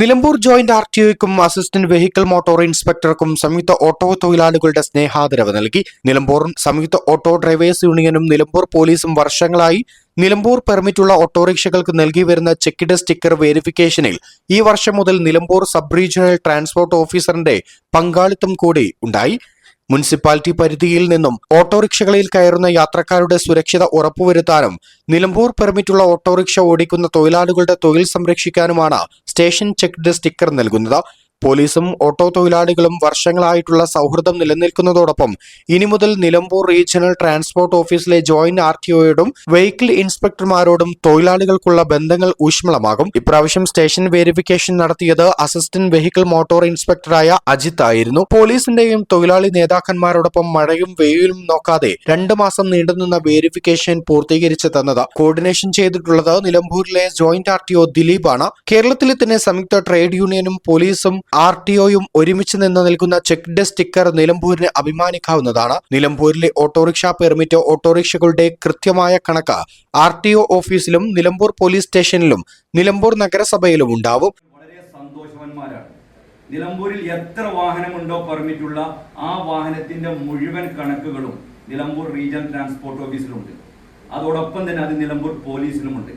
Nilambur joint R T ഒക്കും assistant vehicle motor ഇൻസ്പെക്ടർക്കും സംയുക്ത auto തൊഴിലാളികളുടെ സ്നേഹാദരവ് നൽകി. നിലമ്പൂർ സംയുക്ത ഓട്ടോ ഡ്രൈവേഴ്സ് യൂണിയനും നിലമ്പൂർ പോലീസും വർഷങ്ങളായി നിലമ്പൂർ പെർമിറ്റുള്ള ഓട്ടോറിക്ഷകൾക്ക് നൽകി വരുന്ന ചെക്കിട സ്റ്റിക്കർ വെരിഫിക്കേഷനിൽ ഈ വർഷം മുതൽ നിലമ്പൂർ സബ് റീജിയണൽ ട്രാൻസ്പോർട്ട് ഓഫീസറിന്റെ പങ്കാളിത്തം കൂടി ഉണ്ടായി. മുനിസിപ്പാലിറ്റി പരിധിയിൽ നിന്നും ഓട്ടോറിക്ഷകളിൽ കയറുന്ന യാത്രക്കാരുടെ സുരക്ഷിത ഉറപ്പുവരുത്താനും നിലമ്പൂർ പെർമിറ്റുള്ള ഓട്ടോറിക്ഷ ഓടിക്കുന്ന തൊഴിലാളികളുടെ തൊഴിൽ സംരക്ഷിക്കാനുമാണ് സ്റ്റേഷൻ ചെക്ക്ഡ് സ്റ്റിക്കർ നൽകുന്നത്. പോലീസും ഓട്ടോ തൊഴിലാളികളും വർഷങ്ങളായിട്ടുള്ള സൗഹൃദം നിലനിൽക്കുന്നതോടൊപ്പം ഇനി മുതൽ നിലമ്പൂർ റീജിയണൽ ട്രാൻസ്പോർട്ട് ഓഫീസിലെ ജോയിന്റ് ആർ ടി ഒയോടും വെഹിക്കിൾ ഇൻസ്പെക്ടർമാരോടും തൊഴിലാളികൾക്കുള്ള ബന്ധങ്ങൾ ഊഷ്മളമാകും. ഇപ്രാവശ്യം സ്റ്റേഷൻ വെരിഫിക്കേഷൻ നടത്തിയത് അസിസ്റ്റന്റ് വെഹിക്കിൾ മോട്ടോർ ഇൻസ്പെക്ടറായ അജിത് ആയിരുന്നു. പോലീസിന്റെയും തൊഴിലാളി നേതാക്കന്മാരോടൊപ്പം മഴയും വെയിലും നോക്കാതെ രണ്ടു മാസം നീണ്ടുനിന്ന വെരിഫിക്കേഷൻ പൂർത്തീകരിച്ചു തന്നത്. കോർഡിനേഷൻ ചെയ്തിട്ടുള്ളത് നിലമ്പൂരിലെ ജോയിന്റ് ആർ ടി ഒ ദിലീപാണ്. കേരളത്തിലെ തന്നെ സംയുക്ത ട്രേഡ് യൂണിയനും പോലീസും ആർ ടി ഒയും ഒരുമിച്ച് നിന്ന് നിൽക്കുന്ന ചെക്ക് ഡെ സ്റ്റിക്കർ നിലമ്പൂരിന് അഭിമാനിക്കാവുന്നതാണ്. നിലമ്പൂരിലെ ഓട്ടോറിക്ഷ പെർമിറ്റോ ഓട്ടോറിക്ഷകളുടെ കൃത്യമായ കണക്ക് ആർ ടി ഒ ഓഫീസിലും നിലമ്പൂർ പോലീസ് സ്റ്റേഷനിലും നിലമ്പൂർ നഗരസഭയിലും ഉണ്ടാവും. വളരെ നിലമ്പൂരിൽ എത്ര വാഹനമുണ്ടോ പെർമിറ്റുള്ള ആ വാഹനത്തിന്റെ മുഴുവൻ കണക്കുകളും നിലമ്പൂർ റീജിയണൽ ട്രാൻസ്പോർട്ട് ഓഫീസിലുണ്ട്. അതോടൊപ്പം തന്നെ അത് നിലമ്പൂർ പോലീസിലുമുണ്ട്.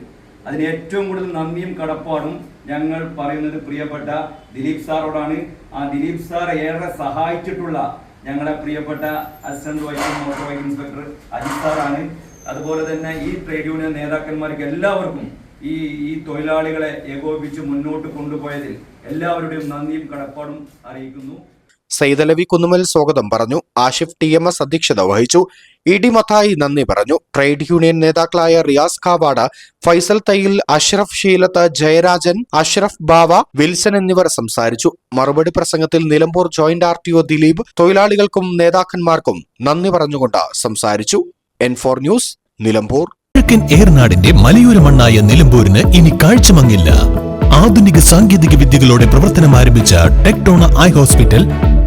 അതിന് ഏറ്റവും കൂടുതൽ നന്ദിയും കടപ്പാടും ഞങ്ങൾ പറയുന്നത് പ്രിയപ്പെട്ട ദിലീപ് സാറോടാണ്. ആ ദിലീപ് സാർ ഏറെ സഹായിച്ചിട്ടുള്ള ഞങ്ങളുടെ പ്രിയപ്പെട്ട assistant vice motor vice inspector Ajith സാറാണ്. അതുപോലെ തന്നെ ഈ ട്രേഡ് യൂണിയൻ നേതാക്കന്മാർക്ക് എല്ലാവർക്കും ഈ ഈ തൊഴിലാളികളെ ഏകോപിപ്പിച്ച് മുന്നോട്ട് കൊണ്ടുപോയതിൽ എല്ലാവരുടെയും നന്ദിയും കടപ്പാടും അറിയിക്കുന്നു. സൈതലവി കുന്നുമൽ സ്വാഗതം പറഞ്ഞു. ആഷിഫ് ടി എം എസ് അധ്യക്ഷത വഹിച്ചു. ഇ ഡി മത്തായി നന്ദി പറഞ്ഞു. ട്രേഡ് യൂണിയൻ നേതാക്കളായ റിയാസ് കാവാട് ഫൈസൽ തയ്യിൽ അഷ്റഫ് ഷീലത്ത് ജയരാജൻ അഷ്റഫ് ബാവ വിൽസൺ എന്നിവർ സംസാരിച്ചു. മറുപടി പ്രസംഗത്തിൽ Nilambur joint R T O Dileep തൊഴിലാളികൾക്കും നേതാക്കന്മാർക്കും നന്ദി പറഞ്ഞുകൊണ്ട് സംസാരിച്ചു. N four news Nilambur. കിഴക്കൻ ഏർനാടിന്റെ മലയോര മണ്ണായ നിലമ്പൂരിന് ഇനി കാഴ്ചമങ്ങില്ല. ആധുനിക സാങ്കേതിക വിദ്യകളോടെ പ്രവർത്തനം ആരംഭിച്ച ടെക്ടോണ ഐ ഹോസ്പിറ്റൽ